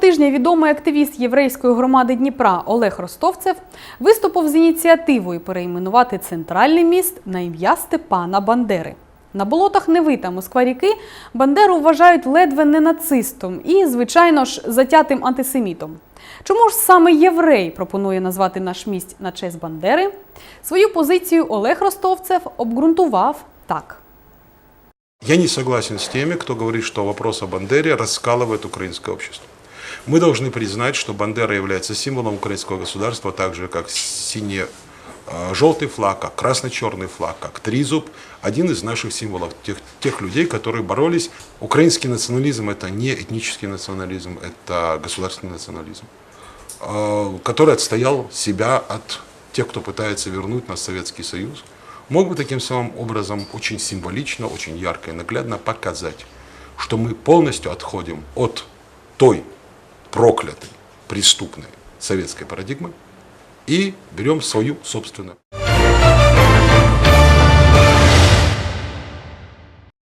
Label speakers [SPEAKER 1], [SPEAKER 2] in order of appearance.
[SPEAKER 1] тижня відомий активіст єврейської громади Дніпра Олег Ростовцев виступив з ініціативою перейменувати центральний міст на ім'я Степана Бандери. На болотах Неви та Москва-ріки Бандеру вважають ледве не нацистом і, звичайно ж, затятим антисемітом. Чому ж саме єврей пропонує назвати наш міст на честь Бандери? Свою позицію Олег Ростовцев обґрунтував так.
[SPEAKER 2] Я не согласен с теми, кто говорит, что вопрос о Бандере раскалывает украинское общество. Мы должны признать, что Бандера является символом украинского государства, так же как сине-желтый флаг, как красно-черный флаг, как тризуб, один из наших символов, тех, тех людей, которые боролись. Украинский национализм – это не этнический национализм, это государственный национализм, э, который отстоял себя от тех, кто пытается вернуть нас в Советский Союз, мог бы таким самым образом очень символично, очень ярко и наглядно показать, что мы полностью отходим от той проклятой, преступной советской парадигмы и берем свою собственную.